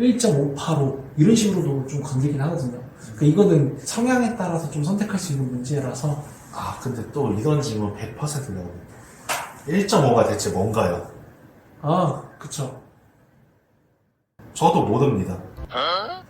1.58로 이런 식으로도 좀 건드리긴 하거든요. 그러니까 이거는 성향에 따라서 좀 선택할 수 있는 문제라서 아 근데 또 이런 질문 100% 나옵니다 1.5가 대체 뭔가요? 아 그쵸. 저도 모릅니다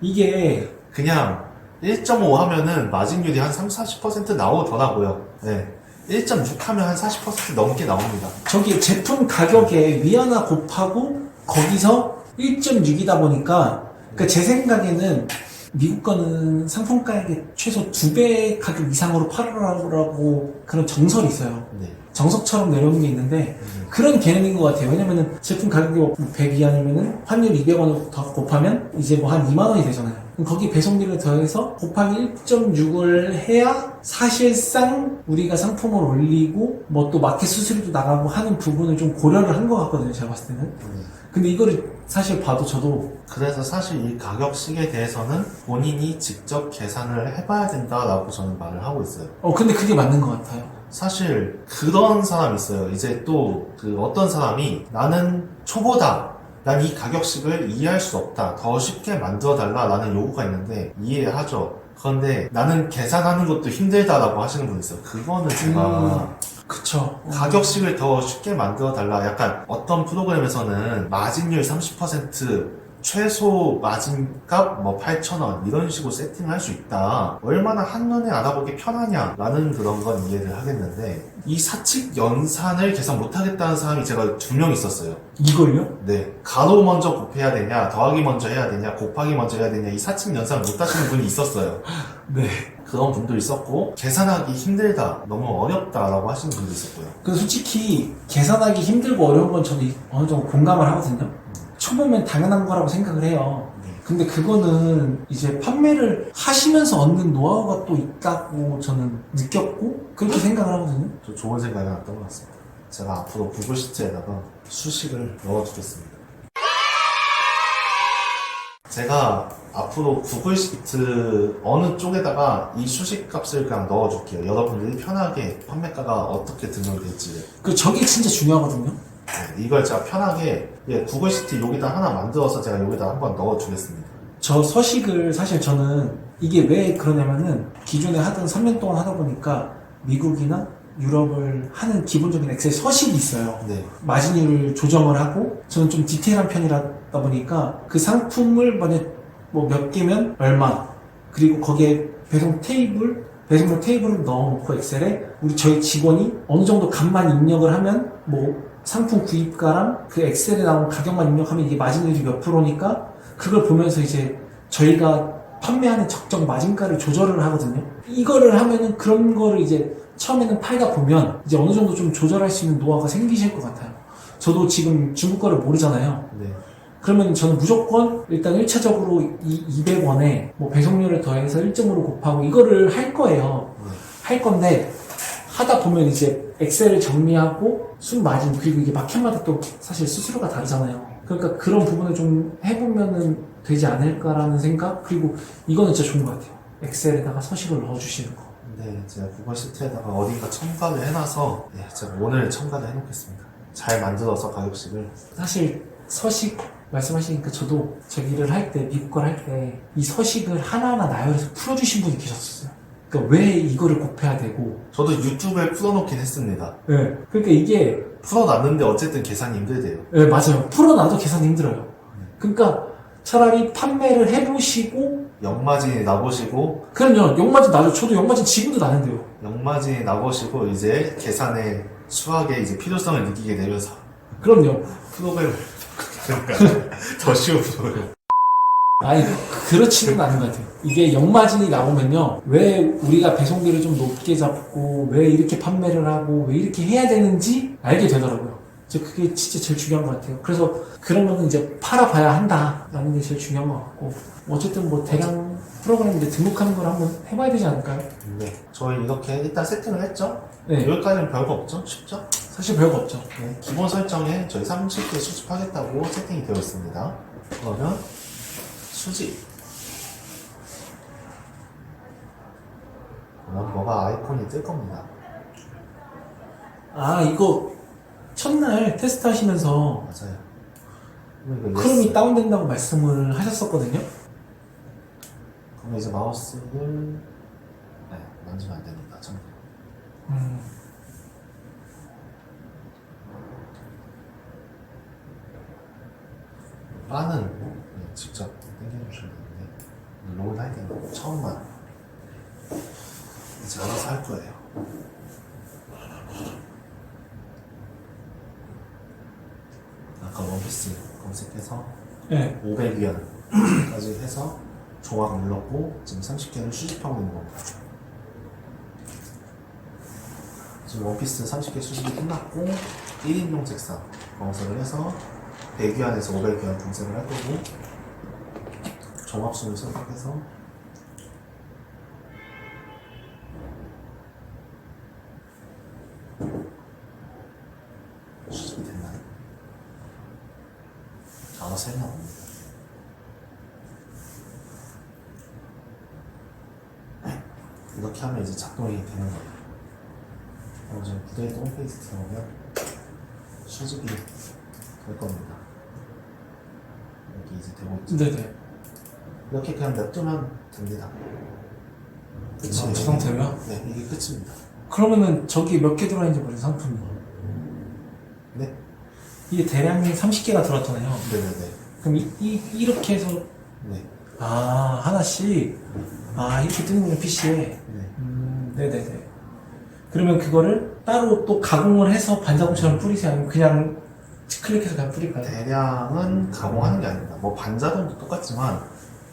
이게 그냥 1.5 하면은 마진율이 한 3, 40% 나오더라고요 네. 1.6 하면 한 40% 넘게 나옵니다 저기 제품 가격에 위 하나 곱하고 거기서 1.6이다 보니까 그러니까 제 생각에는 미국 거는 상품 가격의 최소 두 배 가격 이상으로 팔으라고 그런 정설이 있어요. 네. 정석처럼 내려오는 게 있는데 그런 개념인 것 같아요. 왜냐면은 제품 가격이 뭐100 이하면은 환율 200원을 더 곱하면 이제 뭐 한 2만 원이 되잖아요. 거기 배송비를 더해서 곱하기 1.6을 해야 사실상 우리가 상품을 올리고 뭐 또 마켓 수수료도 나가고 하는 부분을 좀 고려를 한 것 같거든요. 제가 봤을 때는. 네. 근데 이거를 사실 봐도 저도 그래서 사실 이 가격식에 대해서는 본인이 직접 계산을 해봐야 된다라고 저는 말을 하고 있어요. 어 근데 그게 맞는 것 같아요. 사실 그런 사람이 있어요. 이제 또 그 어떤 사람이 나는 초보다. 난 이 가격식을 이해할 수 없다. 더 쉽게 만들어달라 라는 요구가 있는데 이해하죠. 그런데 나는 계산하는 것도 힘들다라고 하시는 분 있어요. 그거는 제가 그쵸. 가격식을 더 쉽게 만들어 달라. 약간 어떤 프로그램에서는 마진율 30% 최소 마진값 뭐 8,000원 이런 식으로 세팅할 수 있다. 얼마나 한눈에 알아보기 편하냐라는 그런 건 이해를 하겠는데 이 사칙 연산을 계산 못 하겠다는 사람이 제가 두 명 있었어요. 이걸요? 네. 가로 먼저 곱해야 되냐, 더하기 먼저 해야 되냐, 곱하기 먼저 해야 되냐 이 사칙 연산 못 하시는 분이 있었어요. 네. 그런 분도 있었고 계산하기 힘들다, 너무 어렵다라고 하시는 분도 있었고요. 근데 솔직히 계산하기 힘들고 어려운 건 저는 어느 정도 공감을 하거든요. 초보면 당연한 거라고 생각을 해요. 네. 근데 그거는 이제 판매를 하시면서 얻는 노하우가 또 있다고 저는 느꼈고 그렇게 생각을 하거든요. 저 좋은 생각이 하나 떠올랐습니다. 제가 앞으로 구글 시트에다가 수식을 넣어두겠습니다. 제가 앞으로 구글 시트 어느 쪽에다가 이 수식 값을 그냥 넣어줄게요. 여러분들이 편하게 판매가가 어떻게 등록될지. 그 저게 진짜 중요하거든요. 네, 이걸 제가 편하게 예, 구글 시트 여기다 하나 만들어서 제가 여기다 한번 넣어주겠습니다. 저 서식을 사실 저는 이게 왜 그러냐면은 기존에 하던 3년 동안 하다 보니까 미국이나 유럽을 하는 기본적인 엑셀 서식이 있어요. 네, 마진율을 조정을 하고 저는 좀 디테일한 편이다 보니까 그 상품을 만약 뭐 몇 개면 얼마 그리고 거기에 배송 테이블 배송료 테이블을 넣어놓고 엑셀에 우리 저희 직원이 어느 정도 값만 입력을 하면 뭐 상품 구입가랑 그 엑셀에 나온 가격만 입력하면 이게 마진율이 몇 프로니까 그걸 보면서 이제 저희가 판매하는 적정 마진가를 조절을 하거든요. 이거를 하면은 그런 거를 이제 처음에는 팔다 보면 이제 어느 정도 좀 조절할 수 있는 노하우가 생기실 것 같아요. 저도 지금 중국 거를 모르잖아요. 네, 그러면 저는 무조건 일단 1차적으로 이 200원에 뭐 배송료를 더해서 1.5로 곱하고 이거를 할 거예요. 네. 할 건데 하다 보면 이제 엑셀을 정리하고 순 마진 그리고 이게 마켓마다 또 사실 수수료가 다르잖아요. 그러니까 그런 부분을 좀 해보면은 되지 않을까라는 생각 그리고 이거는 진짜 좋은 것 같아요. 엑셀에다가 서식을 넣어주시는 거. 네, 제가 구글 시트에다가 어딘가 첨가를 해놔서 네, 제가 오늘 첨가를 해놓겠습니다. 잘 만들어서 가격식을 사실 서식 말씀하시니까 저도 저기를 할때 미국 걸 할 때 이 서식을 하나하나 나열해서 풀어주신 분이 계셨어요. 그러니까 왜 이거를 곱해야 되고 저도 유튜브에 풀어놓긴 했습니다. 네. 그러니까 이게 풀어놨는데 어쨌든 계산이 힘들대요. 네, 맞아요. 풀어놔도 계산 힘들어요. 그러니까 차라리 판매를 해보시고 역마진이 나보시고 그럼요. 용마진 나죠. 저도 용마진 지금도 나는데요. 역마진이 나보시고 이제 계산의 수학의 이제 필요성을 느끼게 되면서 그럼요. 프로그램을 그러니까 더 쉬운 프로그램. 아니 그렇지는 않은 것 같아요. 이게 역마진이 나오면요, 왜 우리가 배송비를 좀 높게 잡고 왜 이렇게 판매를 하고 왜 이렇게 해야 되는지 알게 되더라고요. 저 그게 진짜 제일 중요한 것 같아요. 그래서 그런 거는 이제 팔아봐야 한다라는 게 제일 중요한 것 같고 어쨌든 뭐 대량 프로그램 이제 등록하는 걸 한번 해봐야 되지 않을까요? 네, 저희 이렇게 일단 세팅을 했죠. 네, 여기까지는 별거 없죠? 쉽죠? 사실 별거 없죠. 네, 기본 설정에 저희 30개 수집하겠다고 세팅이 되어 있습니다. 그러면 수집. 그러면 뭐가 아이콘이 뜰 겁니다. 아 이거 첫날 테스트 하시면서 맞아요. 그럼 이거 크롬이 yes. 다운된다고 말씀을 하셨었거든요. 그럼 이제 마우스를 네, 만지면 안 됩니다. 참고로. 음, 바는 네, 직접 당겨주시면 되는데 로그인 할 때는 처음만 이제 알아서 할 거예요. 아까 원피스 검색해서 네. 500위안까지 해서 종합 눌렀고 지금 30개를 수집하고 있는 겁니다. 지금 원피스 30개 수집이 끝났고 1인용 책상 검색을 해서 100위안에서 500위안 검색을 할 거고 종합순을 선택해서 수집이 됐나요? 알아서 했나 봅니다. 이렇게 하면 이제 작동이 되는 거예요. 그럼 이제 부대에도 홈페이지 들어오면 수집이 될 겁니다. 여기 이제 되고 있죠. 네네. 이렇게 그냥 냅두면 됩니다. 아, 저 상태로요? 네, 이게 끝입니다. 그러면은 저기 몇 개 들어있는지 모르는 상품이. 네, 이게 대량이 30개가 들어왔잖아요. 네네네. 그럼 이, 이, 이렇게 해서, 네, 아, 하나씩, 아, 이렇게 뜨는군요, PC에. 네. 음, 네네네. 그러면 그거를 따로 또 가공을 해서 반자동처럼 뿌리세요? 아니면 그냥 클릭해서 그냥 뿌릴까요? 대량은 가공하는 게 아닙니다. 뭐 반자동도 똑같지만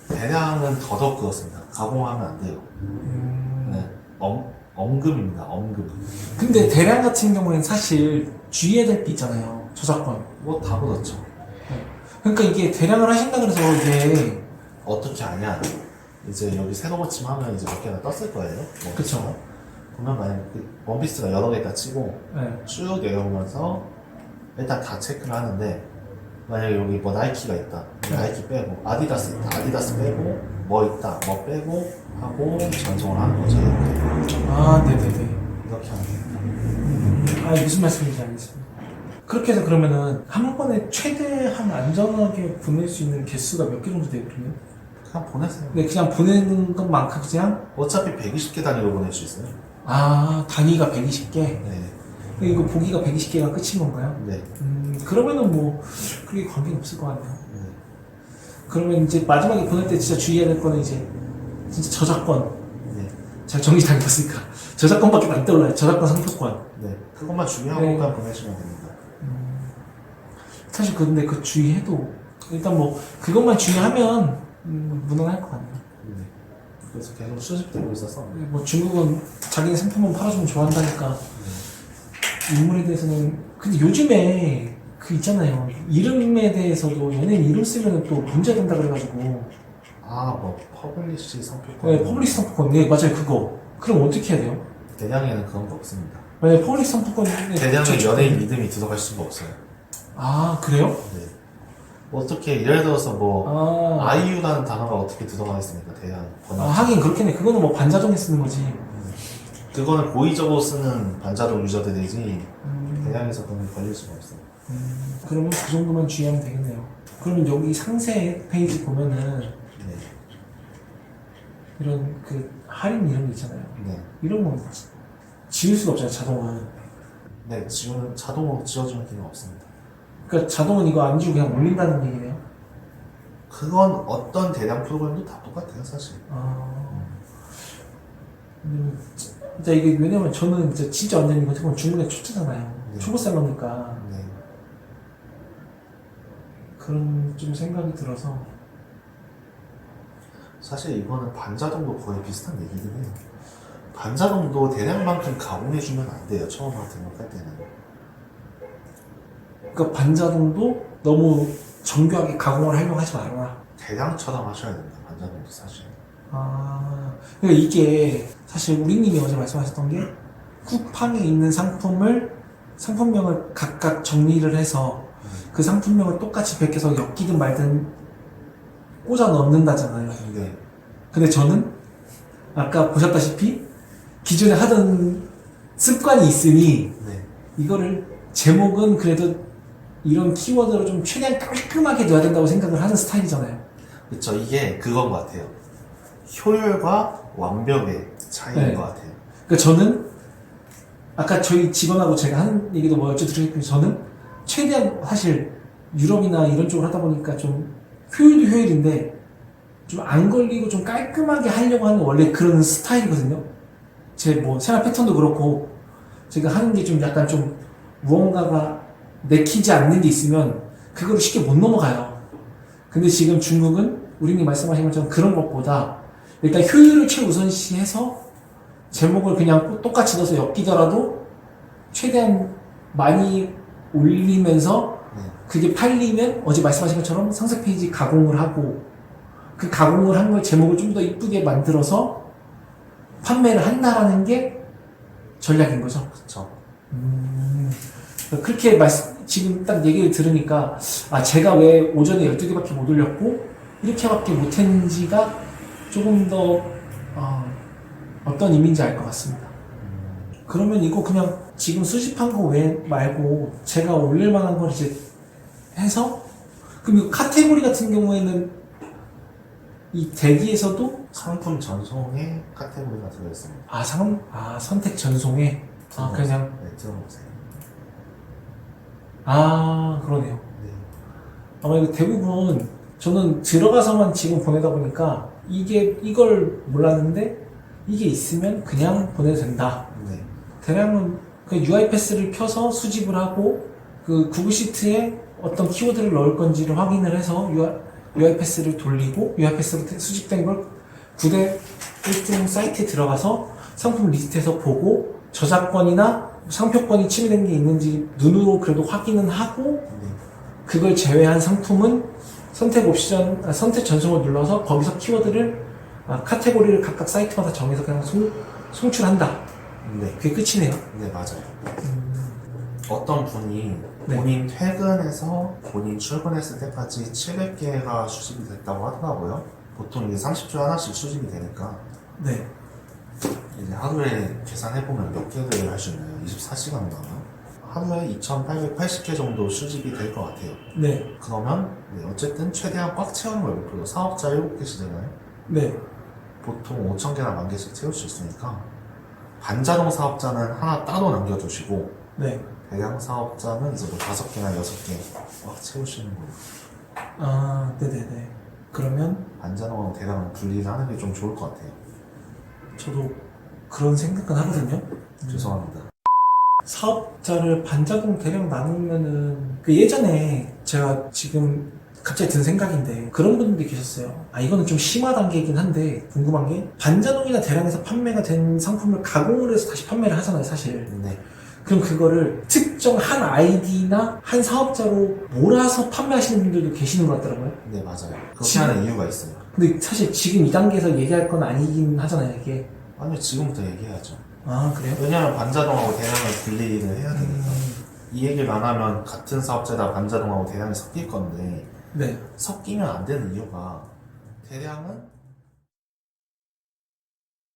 대량은 더더욱 그렇습니다. 가공하면 안 돼요. 음, 네, 엄, 엄금입니다. 엄금. 근데 대량 같은 경우에는 사실 주의해야 될 게 있잖아요. 저작권. 뭐다 그렇죠. 그러니까 이게 대량을 하신다 그래서 이게, 어떻게 아냐? 이제 여기 새로 고침하면 이제 몇 개가 떴을 거예요. 뭐 그쵸. 그러면 만약 그 원피스가 여러 개 있다 치고 네. 쭉 내려오면서 일단 다 체크를 하는데 만약에 여기 뭐 나이키가 있다. 네. 나이키 빼고 아디다스 있다. 아디다스 빼고 뭐 있다. 뭐 빼고 하고 전송을 하는 거죠. 이렇게. 아, 네네네. 이렇게 하면 됩니다. 아, 무슨 말씀인지 알겠습니다. 그렇게 해서 그러면은 한 번에 최대한 안전하게 보낼 수 있는 개수가 몇 개 정도 돼요, 그러면? 그냥 보내세요. 근데 그냥 보내는 것만큼 그냥, 어차피 120개 단위로 보낼 수 있어요. 아, 단위가 120개? 네. 이거 보기가 120개가 끝인 건가요? 네. 음, 그러면은 뭐, 그게 관계는 없을 것 같네요. 네. 그러면 이제 마지막에 보낼 때 진짜 주의해야 될 거는 이제, 진짜 저작권. 네. 제가 정리 당겼으니까. 저작권밖에 안 떠올라요. 저작권 상표권. 네. 그것만 주의하고 네. 보내시면 됩니다. 사실 근데 그 주의해도, 일단 뭐, 그것만 주의하면, 음, 무난할 것 같네요. 네. 그래서 계속 수집되고 있어서 뭐 중국은 자기네 상품만 팔아주면 좋아한다니까 인물에 대해서는 근데 요즘에 그 있잖아요 이름에 대해서도 연예인 이름 쓰면 또 문제 된다 그래가지고 아, 뭐 퍼블리시 상표권 네, 퍼블리스 상품권 네 맞아요 그거 그럼 어떻게 해야 돼요? 대량에는 그런 거 없습니다. 만약에 퍼블리스 상품권에 대량에 저- 연예인 이름이 들어갈 수가 없어요. 아 그래요? 네. 어떻게 예를 들어서 뭐 아, 아이유라는 단어가 어떻게 들어가겠습니까? 대량 아 번역. 하긴 그렇겠네 그거는 뭐 반자동에 쓰는 거지 그거는 고의적으로 쓰는 반자동 유저들이지 음, 대량에서 게 걸릴 수가 없어요. 음, 그러면 그 정도만 주의하면 되겠네요 그러면 여기 상세 페이지 보면은 네. 이런 그 할인 이런 거 있잖아요 네. 이런 건 지- 지울 수가 없잖아요, 자동은. 네, 지우는 자동으로 지워주는 기능 없습니다. 그러니까 자동은 이거 안 지우고 그냥 올린다는 얘기네요. 그건 어떤 대량 프로그램도 다 똑같아요, 사실. 아. 음, 진짜 이게 왜냐면 저는 이제 진짜 완전 이거 어떻게 보면 중국의 초짜잖아요. 네. 초보살러니까 네. 그런 좀 생각이 들어서 사실 이거는 반자동도 거의 비슷한 얘기긴 해요. 반자동도 대량만큼 가공해주면 안 돼요, 처음 등록할 때는. 그러니까 반자동도 너무 정교하게 가공을 하려고 하지 말아라. 대량처럼 하셔야 됩니다, 반자동도 사실. 아, 그러니까 이게 사실 우리님이 어제 말씀하셨던 게 쿠팡에 있는 상품을 상품명을 각각 정리를 해서 그 상품명을 똑같이 베껴서 엮이든 말든 꽂아 넣는다잖아요. 네. 근데 저는 아까 보셨다시피 기존에 하던 습관이 있으니 네. 이거를 제목은 그래도 이런 키워드로 좀 최대한 깔끔하게 넣어야 된다고 생각을 하는 스타일이잖아요. 그쵸 이게 그건 것 같아요 효율과 완벽의 차이인 네. 것 같아요 그러니까 저는 아까 저희 직원하고 제가 하는 얘기도 뭐였죠 드리겠지만 저는 최대한 사실 유럽이나 이런 쪽을 하다 보니까 좀 효율도 효율인데 좀 안 걸리고 좀 깔끔하게 하려고 하는 원래 그런 스타일이거든요. 제 뭐 생활 패턴도 그렇고 제가 하는 게 좀 약간 좀 무언가가 내키지 않는 게 있으면 그거를 쉽게 못 넘어가요. 근데 지금 중국은 우리님 말씀하신 것처럼 그런 것보다 일단 효율을 최우선시해서 제목을 그냥 똑같이 넣어서 엮이더라도 최대한 많이 올리면서 네. 그게 팔리면 어제 말씀하신 것처럼 상세 페이지 가공을 하고 그 가공을 한 걸 제목을 좀 더 이쁘게 만들어서 판매를 한다라는 게 전략인 거죠. 그쵸 음, 그렇게 말씀, 지금 딱 얘기를 들으니까, 아, 제가 왜 오전에 12개밖에 못 올렸고, 이렇게밖에 못했는지가 조금 더, 어, 어떤 의미인지 알 것 같습니다. 그러면 이거 그냥 지금 수집한 거 외 말고, 제가 올릴 만한 걸 이제 해서, 그럼 이 카테고리 같은 경우에는 이 대기에서도, 상품 전송에 카테고리가 들어있습니다. 아, 상, 아, 선택 전송에, 아, 그냥, 네 들어보세요 아, 그러네요. 네. 아마 이거 대부분 저는 들어가서만 지금 보내다 보니까 이게 이걸 몰랐는데 이게 있으면 그냥 보내도 된다. 네. 대량은 그 UI 패스를 켜서 수집을 하고 그 구글 시트에 어떤 키워드를 넣을 건지를 확인을 해서 UI, UI 패스를 돌리고 UI 패스로 태- 수집된 걸 구대 1등 사이트에 들어가서 상품 리스트에서 보고 저작권이나 상표권이 침해된 게 있는지 눈으로 그래도 확인은 하고 네. 그걸 제외한 상품은 선택 옵션, 아, 선택 전송을 눌러서 거기서 키워드를 아, 카테고리를 각각 사이트마다 정해서 그냥 송, 송출한다. 네. 그게 끝이네요. 네, 맞아요. 어떤 분이 네. 본인 퇴근해서 본인 출근했을 때까지 700개가 수집이 됐다고 하더라고요. 보통 이게 30초 하나씩 수집이 되니까 네. 이제 하루에 계산해보면 몇 개를 할 수 있나요? 24시간 나면 하루에 2,880개 정도 수집이 될 것 같아요. 네. 그러면 네, 어쨌든 최대한 꽉 채우는 걸 목표로 사업자 7개시잖아요. 네. 보통 5,000개나 만 개씩 채울 수 있으니까 반자동 사업자는 하나 따로 남겨두시고 네. 대량 사업자는 이제 뭐 다섯 개나 여섯 개꽉 채우시는 걸로 아, 네네네. 그러면 반자동하고 대량은 분리를 하는 게 좀 좋을 것 같아요. 저도 그런 생각은 하거든요. 죄송합니다. 사업자를 반자동 대량 나누면은 그 예전에 제가 지금 갑자기 든 생각인데 그런 분들이 계셨어요. 아 이거는 좀 심화 단계이긴 한데 궁금한 게 반자동이나 대량에서 판매가 된 상품을 가공을 해서 다시 판매를 하잖아요, 사실. 네, 그럼 그거를 특정 한 아이디나 한 사업자로 몰아서 판매하시는 분들도 계시는 것 같더라고요. 네 맞아요. 그렇게 지금- 하는 이유가 있어요. 근데 사실 지금 이 단계에서 얘기할 건 아니긴 하잖아요, 이게. 아니요, 지금부터 얘기해야죠. 아 그래요? 왜냐하면 반자동하고 대량을 분리를 해야 되니까. 음, 이 얘기를 안 하면 같은 사업자다 반자동하고 대량이 섞일 건데 네. 섞이면 안 되는 이유가 대량은